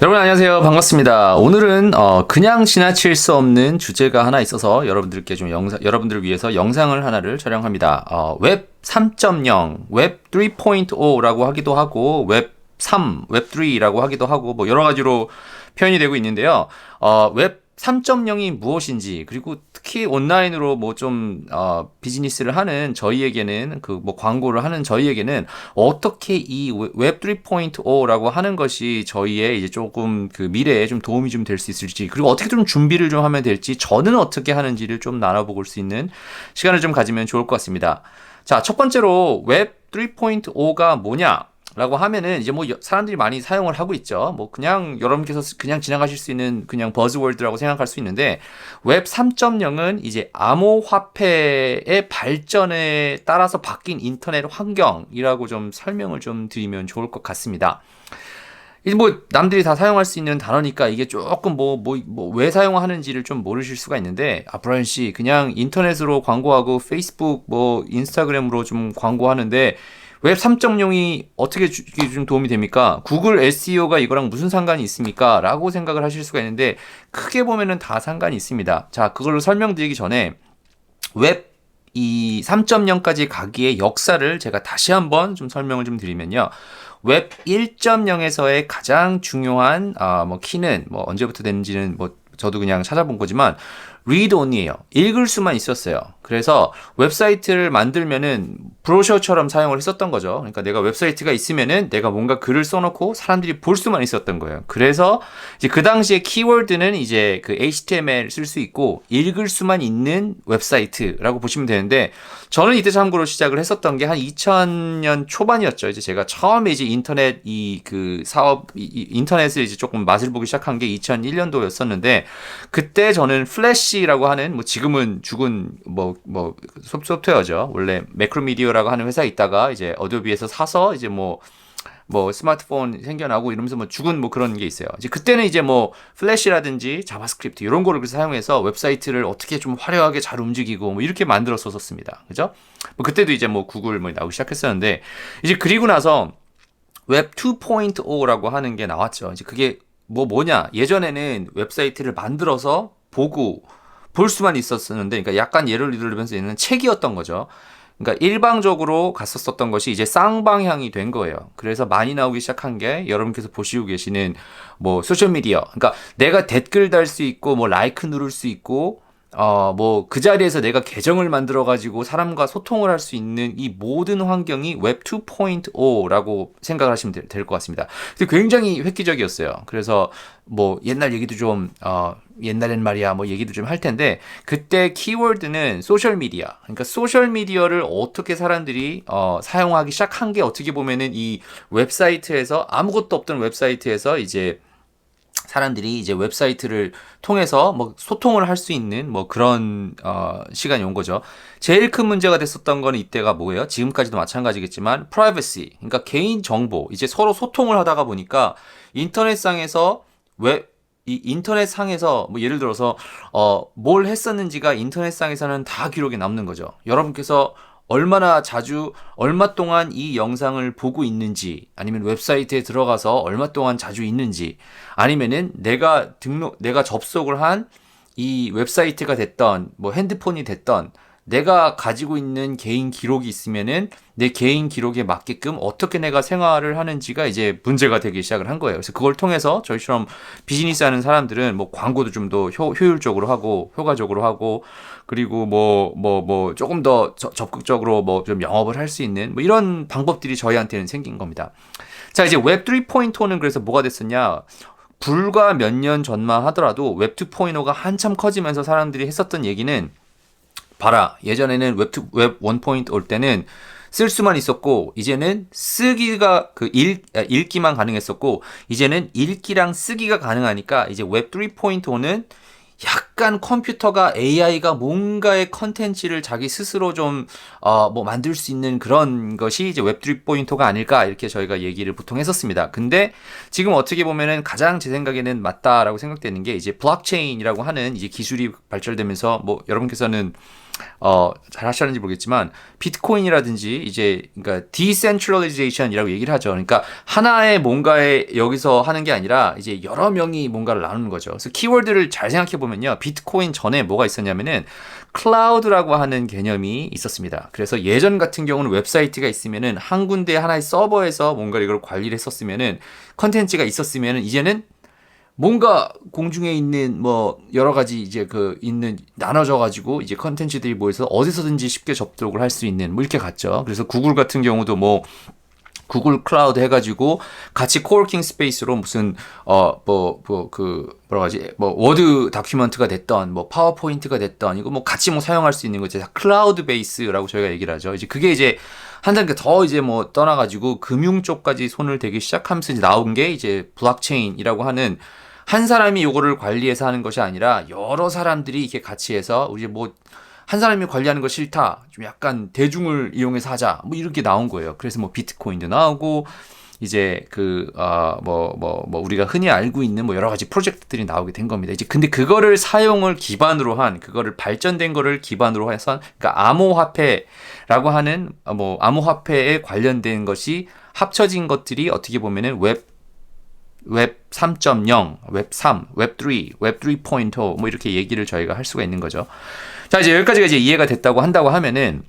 여러분 안녕하세요. 반갑습니다. 오늘은 어, 그냥 지나칠 수 없는 주제가 하나 있어서 여러분들께 좀 영상 여러분들을 위해서 영상을 하나를 촬영합니다. 어, 웹 3.0 웹 3.0라고 하기도 하고 웹 3, 웹 3라고 하기도 하고 뭐 여러 가지로 표현이 되고 있는데요. 어, 웹 3.0이 무엇인지 그리고 특히 온라인으로 뭐 좀 어, 비즈니스를 하는 저희에게는 그 뭐 광고를 하는 저희에게는 어떻게 이 웹 3.0라고 하는 것이 저희의 이제 조금 그 미래에 좀 도움이 좀 될 수 있을지 그리고 어떻게 좀 준비를 좀 하면 될지 저는 어떻게 하는지를 좀 나눠볼 수 있는 시간을 좀 가지면 좋을 것 같습니다. 자, 첫 번째로 웹 3.5가 뭐냐? 라고 하면은 이제 뭐 사람들이 많이 사용을 하고 있죠. 뭐 그냥 여러분께서 그냥 지나가실 수 있는 그냥 버즈월드라고 생각할 수 있는데 웹 3.0은 이제 암호화폐의 발전에 따라서 바뀐 인터넷 환경이라고 좀 설명을 좀 드리면 좋을 것 같습니다. 뭐 남들이 다 사용할 수 있는 단어니까 이게 조금 뭐 뭐 뭐 왜 사용하는지를 좀 모르실 수가 있는데 아 브라이언 씨 그냥 인터넷으로 광고하고 페이스북 뭐 인스타그램으로 좀 광고하는데 웹 3.0이 어떻게 주, 좀 도움이 됩니까? 구글 SEO가 이거랑 무슨 상관이 있습니까? 라고 생각을 하실 수가 있는데 크게 보면은 다 상관이 있습니다. 자, 그걸로 설명드리기 전에 웹 이 3.0까지 가기의 역사를 제가 다시 한번 좀 설명을 좀 드리면요. 웹 1.0에서의 가장 중요한 아, 뭐 키는 뭐 언제부터 됐는지는 뭐 저도 그냥 찾아본 거지만 read only예요. 읽을 수만 있었어요. 그래서 웹사이트를 만들면은 브로셔처럼 사용을 했었던 거죠. 그러니까 내가 웹사이트가 있으면은 내가 뭔가 글을 써놓고 사람들이 볼 수만 있었던 거예요. 그래서 이제 그 당시에 키워드는 이제 그 HTML 쓸 수 있고 읽을 수만 있는 웹사이트라고 보시면 되는데 저는 이때 참고로 시작을 했었던 게 한 2000년 초반이었죠. 이제 제가 처음에 이제 인터넷 이 그 사업 이, 인터넷을 이제 조금 맛을 보기 시작한 게 2001년도였었는데 그때 저는 플래시라고 하는 뭐 지금은 죽은 뭐뭐 소프트웨어죠. 원래 매크로미디어라고 하는 회사에 있다가 이제 어도비에서 사서 이제 뭐뭐 뭐 스마트폰 생겨나고 이러면서 뭐 죽은 뭐 그런 게 있어요. 이제 그때는 이제 뭐 플래시라든지 자바스크립트 이런 거를 사용해서 웹사이트를 어떻게 좀 화려하게 잘 움직이고 뭐 이렇게 만들었었습니다. 그죠? 뭐 그때도 이제 뭐 구글 뭐 나오기 시작했었는데 이제 그리고 나서 웹 2.0라고 하는 게 나왔죠. 이제 그게 뭐 뭐냐? 예전에는 웹사이트를 만들어서 보고 볼 수만 있었었는데, 그러니까 약간 예를 들면서 있는 책이었던 거죠. 그러니까 일방적으로 갔었었던 것이 이제 쌍방향이 된 거예요. 그래서 많이 나오기 시작한 게 여러분께서 보시고 계시는 뭐 소셜 미디어. 그러니까 내가 댓글 달 수 있고 뭐 라이크 누를 수 있고 어, 뭐, 그 자리에서 내가 계정을 만들어가지고 사람과 소통을 할 수 있는 이 모든 환경이 웹 2.0라고 생각을 하시면 될 것 같습니다. 근데 굉장히 획기적이었어요. 그래서 뭐, 옛날 얘기도 좀, 어, 옛날엔 말이야, 뭐 얘기도 좀 할 텐데, 그때 키워드는 소셜미디어. 그러니까 소셜미디어를 어떻게 사람들이, 어, 사용하기 시작한 게 어떻게 보면은 이 웹사이트에서 아무것도 없던 웹사이트에서 이제 사람들이 이제 웹사이트를 통해서 뭐 소통을 할 수 있는 뭐 그런 어 시간이 온 거죠. 제일 큰 문제가 됐었던 거는 이때가 뭐예요? 지금까지도 마찬가지겠지만 프라이버시. 그러니까 개인 정보. 이제 서로 소통을 하다가 보니까 인터넷상에서 웹 이 인터넷 상에서 뭐 예를 들어서 어 뭘 했었는지가 인터넷 상에서는 다 기록에 남는 거죠. 여러분께서 얼마나 자주 얼마 동안 이 영상을 보고 있는지 아니면 웹사이트에 들어가서 얼마 동안 자주 있는지 아니면은 내가 등록 내가 접속을 한 이 웹사이트가 됐던 뭐 핸드폰이 됐던 내가 가지고 있는 개인 기록이 있으면은 내 개인 기록에 맞게끔 어떻게 내가 생활을 하는지가 이제 문제가 되기 시작을 한 거예요. 그래서 그걸 통해서 저희처럼 비즈니스 하는 사람들은 뭐 광고도 좀 더 효율적으로 하고 효과적으로 하고 그리고 뭐 뭐뭐 뭐, 뭐 조금 더 저, 적극적으로 뭐 좀 영업을 할 수 있는 뭐 이런 방법들이 저희한테는 생긴 겁니다. 자, 이제 웹 3.0는 그래서 뭐가 됐었냐? 불과 몇 년 전만 하더라도 웹 2.0가 한참 커지면서 사람들이 했었던 얘기는 봐라. 예전에는 웹2, 웹 1.0올 때는 쓸 수만 있었고 이제는 쓰기가 그 읽, 아, 읽기만 가능했었고 이제는 읽기랑 쓰기가 가능하니까 이제 웹 3.5는 약간 컴퓨터가 AI가 뭔가의 컨텐츠를 자기 스스로 좀, 어, 뭐 만들 수 있는 그런 것이 이제 웹3 포인터가 아닐까 이렇게 저희가 얘기를 보통 했었습니다. 근데 지금 어떻게 보면은 가장 제 생각에는 맞다라고 생각되는 게 이제 블록체인이라고 하는 이제 기술이 발전되면서 뭐 여러분께서는 어, 잘 하셨는지 모르겠지만 비트코인이라든지 이제 그러니까 디센트럴리제이션이라고 얘기를 하죠. 그러니까 하나의 뭔가에 여기서 하는 게 아니라 이제 여러 명이 뭔가를 나누는 거죠. 그래서 키워드를 잘 생각해 보면요. 비트코인 전에 뭐가 있었냐면은 클라우드라고 하는 개념이 있었습니다. 그래서 예전 같은 경우는 웹사이트가 있으면은 한 군데 하나의 서버에서 뭔가 이걸 관리를 했었으면은 컨텐츠가 있었으면은 이제는 뭔가 공중에 있는 뭐 여러 가지 이제 그 있는 나눠져 가지고 이제 컨텐츠들이 모여서 어디서든지 쉽게 접속을 할 수 있는 뭐 이렇게 갔죠. 그래서 구글 같은 경우도 뭐 구글 클라우드 해가지고 같이 코워킹 스페이스로 무슨 어 뭐 뭐 그 뭐라 하지 뭐 워드 다큐멘트가 됐던 뭐 파워포인트가 됐던 이거 뭐 같이 뭐 사용할 수 있는 거 이제 클라우드 베이스라고 저희가 얘기를 하죠. 이제 그게 이제 한 단계 더 이제 뭐 떠나가지고 금융 쪽까지 손을 대기 시작하면서 이제 나온 게 이제 블록체인이라고 하는 한 사람이 요거를 관리해서 하는 것이 아니라 여러 사람들이 이렇게 같이 해서 우리 뭐 한 사람이 관리하는 거 싫다. 좀 약간 대중을 이용해서 하자. 뭐 이렇게 나온 거예요. 그래서 뭐 비트코인도 나오고 이제 그, 어, 뭐, 뭐, 뭐, 우리가 흔히 알고 있는 뭐 여러 가지 프로젝트들이 나오게 된 겁니다. 이제 근데 그거를 사용을 기반으로 한, 그거를 발전된 거를 기반으로 해서, 그러니까 암호화폐라고 하는, 뭐, 암호화폐에 관련된 것이 합쳐진 것들이 어떻게 보면은 웹 웹 3.0, 웹 3, 웹 3, 웹3.0뭐 이렇게 얘기를 저희가 할 수가 있는 거죠. 자, 이제 여기까지가 이제 이해가 됐다고 한다고 하면은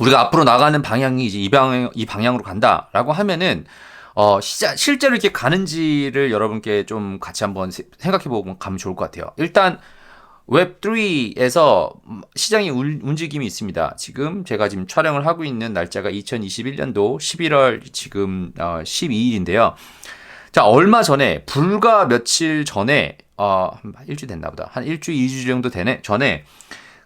우리가 앞으로 나가는 방향이 이제 이 방향 이 방향으로 간다라고 하면은 어, 시자, 실제로 이렇게 가는지를 여러분께 좀 같이 한번 생각해 보고 가면 좋을 것 같아요. 일단 웹3에서 시장이 움직임이 있습니다. 지금 제가 지금 촬영을 하고 있는 날짜가 2021년도 11월 지금 어, 12일인데요. 자, 얼마 전에, 불과 며칠 전에, 어, 한 일주일 됐나 보다. 한 일주일, 이주 정도 되네. 전에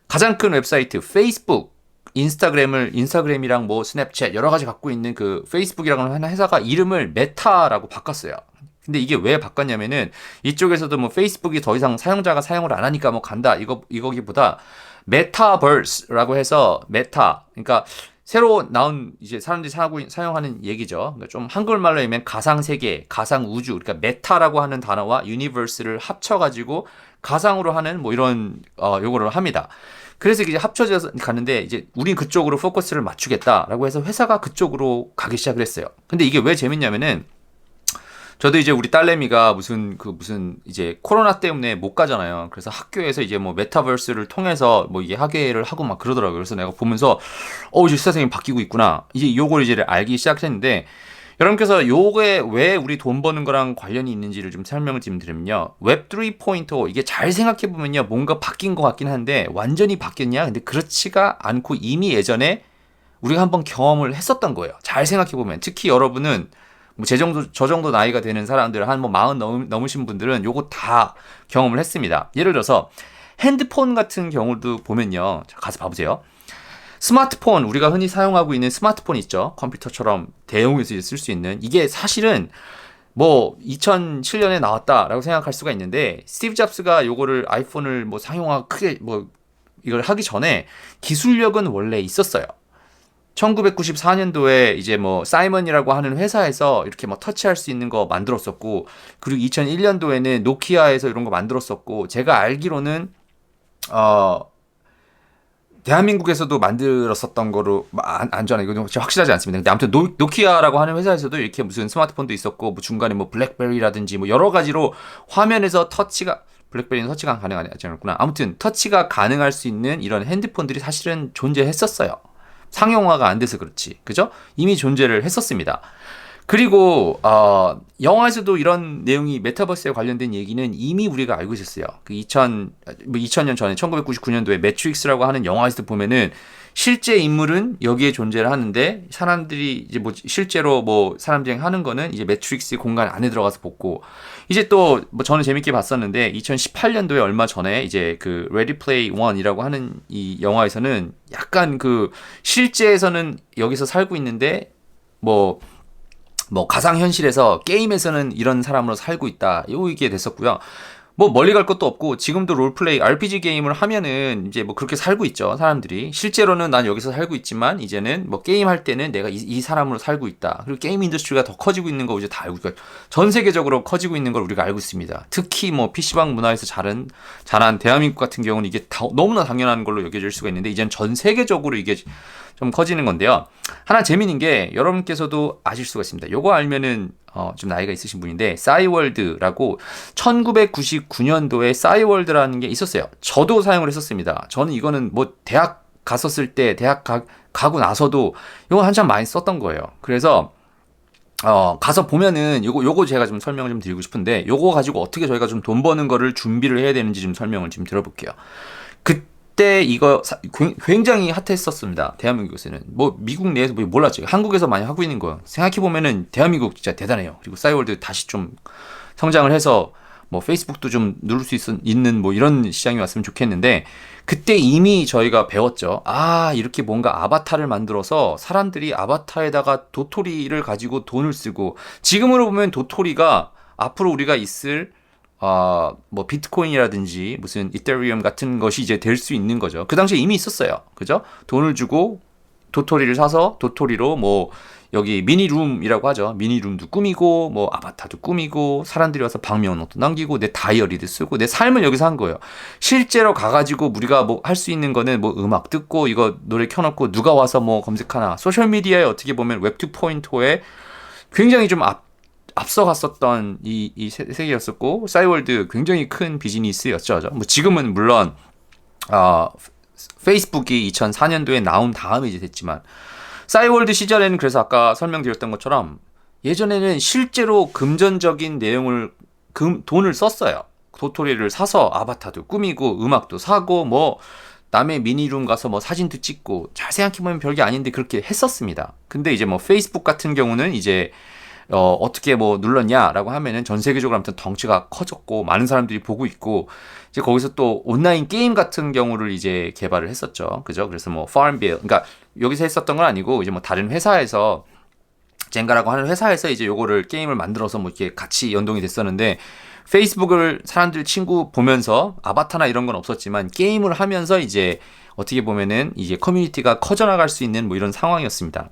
가장 큰 웹사이트, 페이스북, 인스타그램을, 인스타그램이랑 뭐 스냅챗 여러 가지 갖고 있는 그 페이스북이라고 하는 회사가 이름을 메타라고 바꿨어요. 근데 이게 왜 바꿨냐면은 이쪽에서도 뭐 페이스북이 더 이상 사용자가 사용을 안 하니까 뭐 간다. 이거, 이거기보다 메타버스라고 해서 메타. 그러니까 새로 나온 이제 사람들이 사고, 사용하는 얘기죠. 그러니까 좀 한글말로 하면 가상 세계, 가상 우주, 그러니까 메타라고 하는 단어와 유니버스를 합쳐가지고 가상으로 하는 뭐 이런 어 요거를 합니다. 그래서 이제 합쳐져서 가는데 이제 우린 그쪽으로 포커스를 맞추겠다라고 해서 회사가 그쪽으로 가기 시작을 했어요. 근데 이게 왜 재밌냐면은 저도 이제 우리 딸내미가 무슨 그 무슨 이제 코로나 때문에 못 가잖아요. 그래서 학교에서 이제 뭐 메타버스를 통해서 뭐 이게 학예를 하고 막 그러더라고요. 그래서 내가 보면서 어 이제 세상이 바뀌고 있구나. 이제 요걸 이제 알기 시작했는데 여러분께서 요게 왜 우리 돈 버는 거랑 관련이 있는지를 좀 설명을 좀 드리면요. 웹3.0 이게 잘 생각해 보면요. 뭔가 바뀐 것 같긴 한데 완전히 바뀌었냐? 근데 그렇지가 않고 이미 예전에 우리가 한번 경험을 했었던 거예요. 잘 생각해 보면 특히 여러분은 뭐제 정도 저 정도 나이가 되는 사람들 한 뭐 마흔 넘, 넘으신 분들은 요거 다 경험을 했습니다. 예를 들어서 핸드폰 같은 경우도 보면요. 자, 가서 봐보세요. 스마트폰 우리가 흔히 사용하고 있는 스마트폰 있죠. 컴퓨터처럼 대용해서 쓸 수 있는 이게 사실은 뭐 2007년에 나왔다라고 생각할 수가 있는데 스티브 잡스가 요거를 아이폰을 뭐 상용화 크게 뭐 이걸 하기 전에 기술력은 원래 있었어요. 1994년도에 이제 뭐 사이먼이라고 하는 회사에서 이렇게 뭐 터치할 수 있는 거 만들었었고 그리고 2001년도에는 노키아에서 이런 거 만들었었고 제가 알기로는 어 대한민국에서도 만들었었던 거로 안, 안 전해 이거 확실하지 않습니다. 근데 아무튼 노, 노키아라고 하는 회사에서도 이렇게 무슨 스마트폰도 있었고 뭐 중간에 뭐 블랙베리라든지 뭐 여러 가지로 화면에서 터치가 블랙베리는 터치가 가능하지 않았구나. 아무튼 터치가 가능할 수 있는 이런 핸드폰들이 사실은 존재했었어요. 상용화가 안 돼서 그렇지. 그죠? 이미 존재를 했었습니다. 그리고 어, 영화에서도 이런 내용이 메타버스에 관련된 얘기는 이미 우리가 알고 있었어요. 그 2000, 뭐 2000년 전에 1999년도에 매트릭스라고 하는 영화에서 보면은 실제 인물은 여기에 존재를 하는데 사람들이 이제 뭐 실제로 뭐 사람들이 하는 거는 이제 매트릭스 공간 안에 들어가서 보고 이제 또 뭐 저는 재밌게 봤었는데 2018년도에 얼마 전에 이제 그 레디 플레이 원이라고 하는 이 영화에서는 약간 그 실제에서는 여기서 살고 있는데 뭐뭐 가상 현실에서 게임에서는 이런 사람으로 살고 있다. 요 이게 됐었고요. 뭐 멀리 갈 것도 없고 지금도 롤플레이 RPG 게임을 하면은 이제 뭐 그렇게 살고 있죠 사람들이. 실제로는 난 여기서 살고 있지만 이제는 뭐 게임 할 때는 내가 이, 이 사람으로 살고 있다. 그리고 게임 인더스트리가 더 커지고 있는 거 이제 다 알고 있고 전 세계적으로 커지고 있는 걸 우리가 알고 있습니다. 특히 뭐 PC방 문화에서 자란 자란 대한민국 같은 경우는 이게 다, 너무나 당연한 걸로 여겨질 수가 있는데 이제는 전 세계적으로 이게 좀 커지는 건데요. 하나 재미있는 게 여러분께서도 아실 수가 있습니다. 요거 알면은 어, 좀 나이가 있으신 분인데 싸이월드라고 1999년도에 싸이월드라는 게 있었어요. 저도 사용을 했었습니다. 저는 이거는 뭐 대학 갔었을 때 대학 가, 가고 나서도 이거 한참 많이 썼던 거예요. 그래서 어, 가서 보면은 요거 요거 제가 좀 설명을 좀 드리고 싶은데 요거 가지고 어떻게 저희가 좀 돈 버는 거를 준비를 해야 되는지 좀 설명을 좀 들어볼게요. 그 그때 이거 굉장히 핫했었습니다. 대한민국에서는. 뭐 미국 내에서 뭐 몰랐죠. 한국에서 많이 하고 있는 거예요. 생각해 보면은 대한민국 진짜 대단해요. 그리고 싸이월드 다시 좀 성장을 해서 뭐 페이스북도 좀 누를 수 있, 있는 뭐 이런 시장이 왔으면 좋겠는데 그때 이미 저희가 배웠죠. 아, 이렇게 뭔가 아바타를 만들어서 사람들이 아바타에다가 도토리를 가지고 돈을 쓰고 지금으로 보면 도토리가 앞으로 우리가 있을 어, 뭐 비트코인이라든지 무슨 이더리움 같은 것이 이제 될 수 있는 거죠. 그 당시에 이미 있었어요. 그죠? 돈을 주고 도토리를 사서 도토리로 뭐 여기 미니룸이라고 하죠. 미니룸도 꾸미고 뭐 아바타도 꾸미고 사람들이 와서 방명록도 남기고 내 다이어리도 쓰고 내 삶을 여기서 한 거예요. 실제로 가가지고 우리가 뭐 할 수 있는 거는 뭐 음악 듣고 이거 노래 켜놓고 누가 와서 뭐 검색하나 소셜 미디어에 어떻게 보면 웹 2.0에 굉장히 좀 앞, 앞서갔었던 이, 이 세계였었고 싸이월드 굉장히 큰 비즈니스였죠. 뭐 지금은 물론 어, 페이스북이 2004년도에 나온 다음에 이제 됐지만 싸이월드 시절에는 그래서 아까 설명드렸던 것처럼 예전에는 실제로 금전적인 내용을 금 돈을 썼어요. 도토리를 사서 아바타도 꾸미고 음악도 사고 뭐 남의 미니룸 가서 뭐 사진도 찍고 잘 생각해보면 별게 아닌데 그렇게 했었습니다. 근데 이제 뭐 페이스북 같은 경우는 이제 어, 어떻게 뭐 눌렀냐라고 하면은 전 세계적으로 아무튼 덩치가 커졌고 많은 사람들이 보고 있고 이제 거기서 또 온라인 게임 같은 경우를 이제 개발을 했었죠. 그죠? 그래서 뭐 farmville 그러니까 여기서 했었던 건 아니고 이제 뭐 다른 회사에서 젠가라고 하는 회사에서 이제 요거를 게임을 만들어서 뭐 이렇게 같이 연동이 됐었는데 페이스북을 사람들 친구 보면서 아바타나 이런 건 없었지만 게임을 하면서 이제 어떻게 보면은 이제 커뮤니티가 커져나갈 수 있는 뭐 이런 상황이었습니다.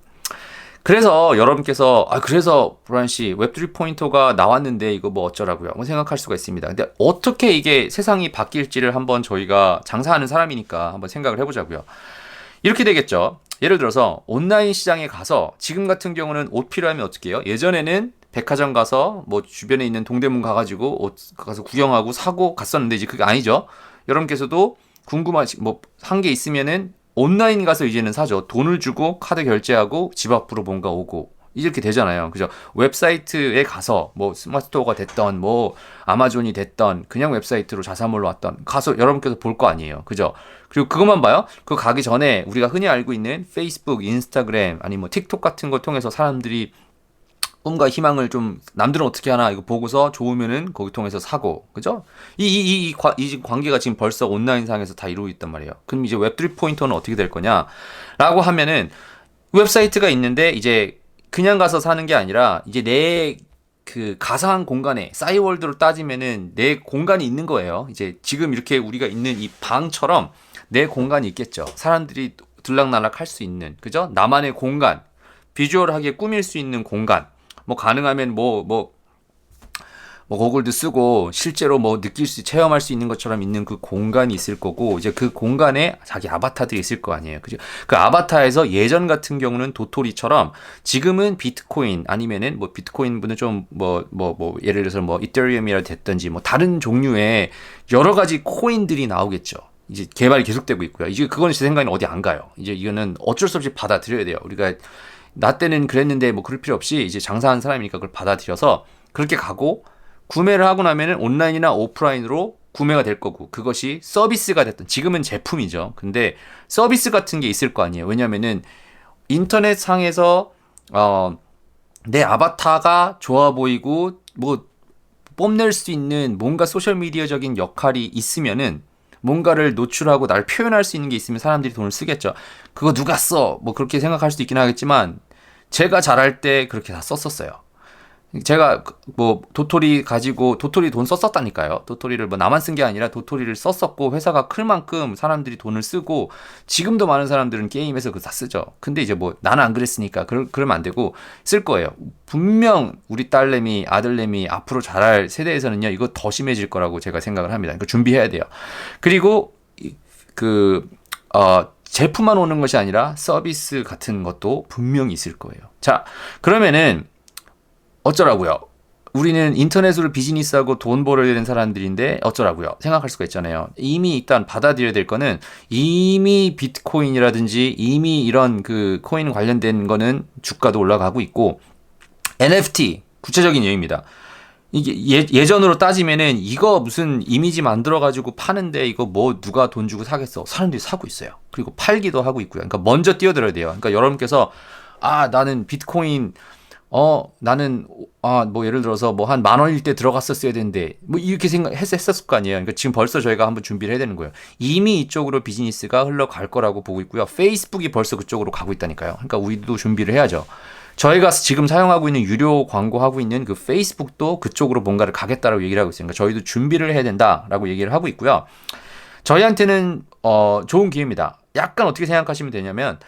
그래서 여러분께서 아 그래서 브라이언 씨 웹3 포인터가 나왔는데 이거 뭐 어쩌라고요? 뭐 생각할 수가 있습니다. 근데 어떻게 이게 세상이 바뀔지를 한번 저희가 장사하는 사람이니까 한번 생각을 해보자고요. 이렇게 되겠죠. 예를 들어서 온라인 시장에 가서 지금 같은 경우는 옷 필요하면 어떻게 해요? 예전에는 백화점 가서 뭐 주변에 있는 동대문 가가지고 옷 가서 구경하고 사고 갔었는데 이제 그게 아니죠. 여러분께서도 궁금하시 뭐 한 게 있으면은 온라인 가서 이제는 사죠. 돈을 주고 카드 결제하고 집 앞으로 뭔가 오고 이렇게 되잖아요. 그죠? 웹사이트에 가서 뭐 스마트스토어가 됐던 뭐 아마존이 됐던 그냥 웹사이트로 자사몰로 왔던 가서 여러분께서 볼 거 아니에요. 그죠? 그리고 그것만 봐요. 그 가기 전에 우리가 흔히 알고 있는 페이스북, 인스타그램 아니 뭐 틱톡 같은 걸 통해서 사람들이 꿈과 희망을 좀 남들은 어떻게 하나 이거 보고서 좋으면은 거기 통해서 사고 그죠? 이이 이 이, 이, 관계가 지금 벌써 온라인 상에서 다 이루고 있단 말이에요. 그럼 이제 웹3 포인터는 어떻게 될 거냐라고 하면은 웹사이트가 있는데 이제 그냥 가서 사는 게 아니라 이제 내 그 가상한 공간에 싸이월드로 따지면은 내 공간이 있는 거예요. 이제 지금 이렇게 우리가 있는 이 방처럼 내 공간이 있겠죠. 사람들이 들락날락 할 수 있는 그죠? 나만의 공간 비주얼하게 꾸밀 수 있는 공간 뭐 가능하면 뭐뭐 뭐 고글도 쓰고 실제로 뭐 느낄 수 체험할 수 있는 것처럼 있는 그 공간이 있을 거고 이제 그 공간에 자기 아바타들이 있을 거 아니에요. 그죠? 그 아바타에서 예전 같은 경우는 도토리처럼 지금은 비트코인 아니면은 뭐 비트코인 분은 좀 뭐 뭐뭐 예를 들어서 뭐 이더리움이라 됐든지 뭐 다른 종류의 여러 가지 코인들이 나오겠죠. 이제 개발이 계속되고 있고요. 이제 그건 제 생각에는 어디 안 가요. 이제 이거는 어쩔 수 없이 받아들여야 돼요. 우리가 나 때는 그랬는데 뭐 그럴 필요 없이 이제 장사하는 사람이니까 그걸 받아들여서 그렇게 가고 구매를 하고 나면은 온라인이나 오프라인으로 구매가 될 거고 그것이 서비스가 됐던 지금은 제품이죠. 근데 서비스 같은 게 있을 거 아니에요. 왜냐면은 인터넷 상에서 어, 내 아바타가 좋아 보이고 뭐 뽐낼 수 있는 뭔가 소셜 미디어적인 역할이 있으면은 뭔가를 노출하고 날 표현할 수 있는 게 있으면 사람들이 돈을 쓰겠죠. 그거 누가 써? 뭐 그렇게 생각할 수도 있긴 하겠지만 제가 잘할 때 그렇게 다 썼었어요. 제가 그- 뭐 도토리 가지고 도토리 돈 썼었다니까요. 도토리를 뭐 나만 쓴 게 아니라 도토리를 썼었고 회사가 클 만큼 사람들이 돈을 쓰고 지금도 많은 사람들은 게임에서 그거 다 쓰죠. 근데 이제 뭐 나는 안 그랬으니까 그러, 그러면 안 되고 쓸 거예요. 분명 우리 딸내미 아들내미 앞으로 자랄 세대에서는요 이거 더 심해질 거라고 제가 생각을 합니다. 그러니까 준비해야 돼요. 그리고 이- 그 어, 제품만 오는 것이 아니라 서비스 같은 것도 분명히 있을 거예요. 자 그러면은 어쩌라고요? 우리는 인터넷으로 비즈니스하고 돈 벌어야 사람들인데 어쩌라고요? 생각할 수가 있잖아요. 이미 일단 받아들여야 될 거는 이미 비트코인이라든지 이미 이런 그 코인 관련된 거는 주가도 올라가고 있고 NFT 구체적인 예입니다. 이게 예, 예전으로 따지면은 이거 무슨 이미지 만들어 가지고 파는데 이거 뭐 누가 돈 주고 사겠어? 사람들이 사고 있어요. 그리고 팔기도 하고 있고요. 그러니까 먼저 뛰어들어야 돼요. 그러니까 여러분께서 아 나는 비트코인 어 나는 아 뭐 예를 들어서 뭐 한 만 원일 때 들어갔었어야 되는데 뭐 이렇게 생각 했, 했었을 거 아니에요. 그러니까 지금 벌써 저희가 한번 준비를 해야 되는 거예요. 이미 이쪽으로 비즈니스가 흘러갈 거라고 보고 있고요. 페이스북이 벌써 그쪽으로 가고 있다니까요. 그러니까 우리도 준비를 해야죠. 저희가 지금 사용하고 있는 유료 광고하고 있는 그 페이스북도 그쪽으로 뭔가를 가겠다라고 얘기를 하고 있으니까 저희도 준비를 해야 된다라고 얘기를 하고 있고요. 저희한테는 어 좋은 기회입니다. 약간 어떻게 생각하시면 되냐면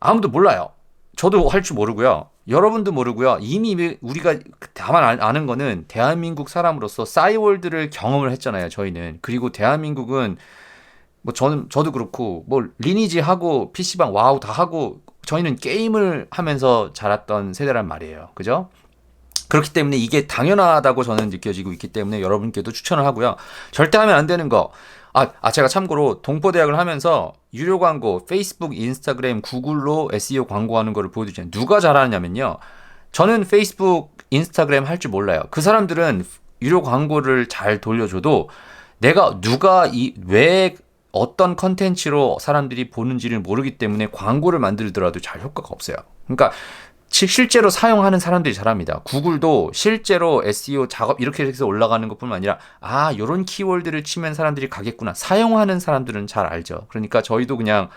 아무도 몰라요. 저도 할 줄 모르고요. 여러분도 모르고요. 이미 우리가 다만 아- 아는 거는 대한민국 사람으로서 싸이월드를 경험을 했잖아요. 저희는 그리고 대한민국은 뭐 저는 저도 그렇고 뭐 리니지 하고 PC방 와우 다 하고 저희는 게임을 하면서 자랐던 세대란 말이에요. 그죠? 그렇기 때문에 이게 당연하다고 저는 느껴지고 있기 때문에 여러분께도 추천을 하고요. 절대 하면 안 되는 거. 아, 아 제가 참고로 동포대학을 하면서 유료 광고, 페이스북, 인스타그램, 구글로 SEO 광고하는 거를 보여드리잖아요. 누가 잘하냐면요. 저는 페이스북, 인스타그램 할 줄 몰라요. 그 사람들은 유료 광고를 잘 돌려줘도 내가 누가 이 왜 어떤 컨텐츠로 사람들이 보는지를 모르기 때문에 광고를 만들더라도 잘 효과가 없어요. 그러니까 시- 실제로 사용하는 사람들이 잘합니다. 구글도 실제로 SEO 작업 이렇게 해서 올라가는 것뿐만 아니라 아 요런 키워드를 치면 사람들이 가겠구나 사용하는 사람들은 잘 알죠. 그러니까 저희도 그냥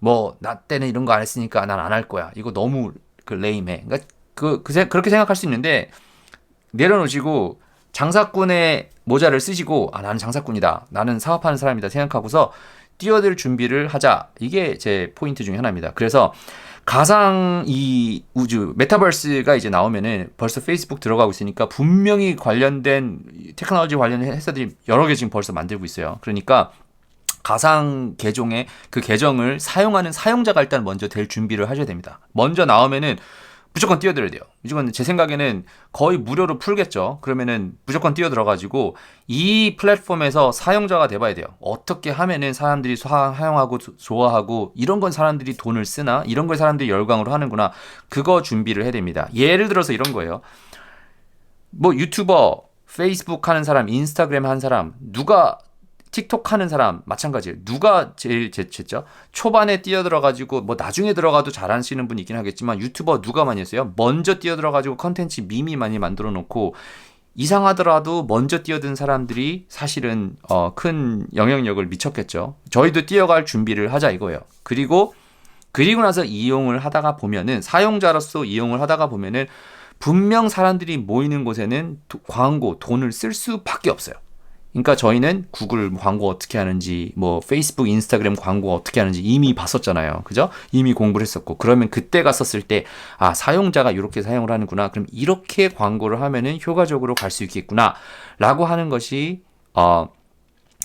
뭐 나 때는 이런 거 안 했으니까 난 안 할 거야. 이거 너무 그 레임해. 그러니까 그, 그 생- 그렇게 생각할 수 있는데 내려놓으시고 장사꾼의 모자를 쓰시고 아 나는 장사꾼이다. 나는 사업하는 사람이다 생각하고서 뛰어들 준비를 하자. 이게 제 포인트 중에 하나입니다. 그래서 가상 이 우주 메타버스가 이제 나오면은 벌써 페이스북 들어가고 있으니까 분명히 관련된 테크놀로지 관련 회사들이 여러 개 지금 벌써 만들고 있어요. 그러니까 가상 계정에 그 계정을 사용하는 사용자가 일단 먼저 될 준비를 하셔야 됩니다. 먼저 나오면은 무조건 뛰어들어야 돼요. 무조건 제 생각에는 거의 무료로 풀겠죠. 그러면은 무조건 뛰어들어가지고 이 플랫폼에서 사용자가 돼봐야 돼요. 어떻게 하면은 사람들이 사- 사용하고 조- 좋아하고 이런 건 사람들이 돈을 쓰나 이런 걸 사람들이 열광으로 하는구나 그거 준비를 해야 됩니다. 예를 들어서 이런 거예요. 뭐 유튜버, 페이스북 하는 사람, 인스타그램 하는 사람 누가 틱톡 하는 사람 마찬가지예요. 누가 제일 제쳤죠? 초반에 뛰어들어 가지고 뭐 나중에 들어가도 잘하시는 분 있긴 하겠지만 유튜버 누가 많이 했어요? 먼저 뛰어들어 가지고 컨텐츠 밈이 많이 만들어 놓고 이상하더라도 먼저 뛰어든 사람들이 사실은 어, 큰 영향력을 미쳤겠죠. 저희도 뛰어갈 준비를 하자 이거예요. 그리고 그리고 나서 이용을 하다가 보면은 사용자로서 이용을 하다가 보면은 분명 사람들이 모이는 곳에는 도- 광고 돈을 쓸 수밖에 없어요. 그러니까 저희는 구글 광고 어떻게 하는지, 뭐 페이스북, 인스타그램 광고 어떻게 하는지 이미 봤었잖아요. 그죠? 이미 공부를 했었고. 그러면 그때 갔었을 때, 아, 사용자가 이렇게 사용을 하는구나. 그럼 이렇게 광고를 하면은 효과적으로 갈 수 있겠구나. 라고 하는 것이, 어,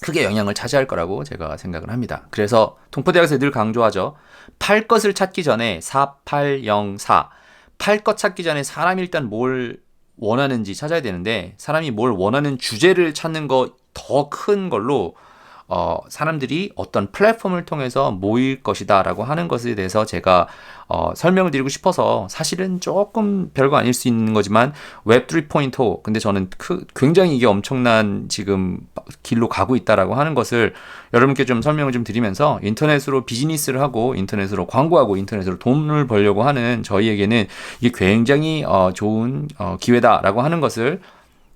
크게 영향을 차지할 거라고 제가 생각을 합니다. 그래서 동포대학에서 늘 강조하죠. 팔 것을 찾기 전에 4804. 팔 것 찾기 전에 사람이 일단 뭘 원하는지 찾아야 되는데 사람이 뭘 원하는 주제를 찾는 거 더 큰 걸로 어, 사람들이 어떤 플랫폼을 통해서 모일 것이다라고 하는 것에 대해서 제가 어, 설명을 드리고 싶어서 사실은 조금 별거 아닐 수 있는 거지만 웹 3.0 근데 저는 크, 굉장히 이게 엄청난 지금 길로 가고 있다라고 하는 것을 여러분께 좀 설명을 좀 드리면서 인터넷으로 비즈니스를 하고 인터넷으로 광고하고 인터넷으로 돈을 벌려고 하는 저희에게는 이게 굉장히 어, 좋은 어, 기회다라고 하는 것을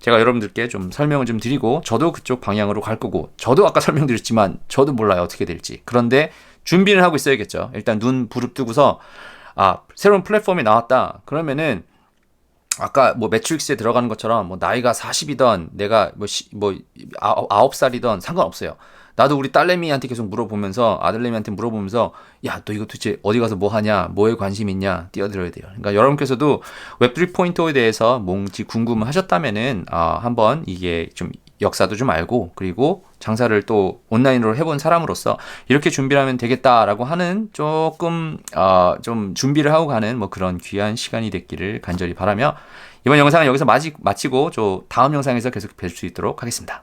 제가 여러분들께 좀 설명을 좀 드리고 저도 그쪽 방향으로 갈 거고 저도 아까 설명드렸지만 저도 몰라요 어떻게 될지. 그런데 준비를 하고 있어야겠죠. 일단 눈 부릅뜨고서 아 새로운 플랫폼이 나왔다. 그러면은 아까 뭐 매트릭스에 들어가는 것처럼 뭐 나이가 40이던 내가 뭐, 시, 뭐 아홉, 아홉 살이던 상관없어요. 나도 우리 딸내미한테 계속 물어보면서 아들내미한테 물어보면서 야 너 이거 도대체 어디 가서 뭐 하냐 뭐에 관심 있냐 뛰어들어야 돼요. 그러니까 여러분께서도 웹3 포인터에 대해서 뭔지 궁금하셨다면은 아, 한번 이게 좀 역사도 좀 알고 그리고 장사를 또 온라인으로 해본 사람으로서 이렇게 준비를 하면 되겠다라고 하는 조금 어, 좀 준비를 하고 가는 뭐 그런 귀한 시간이 됐기를 간절히 바라며 이번 영상은 여기서 마치, 마치고 저 다음 영상에서 계속 뵐 수 있도록 하겠습니다.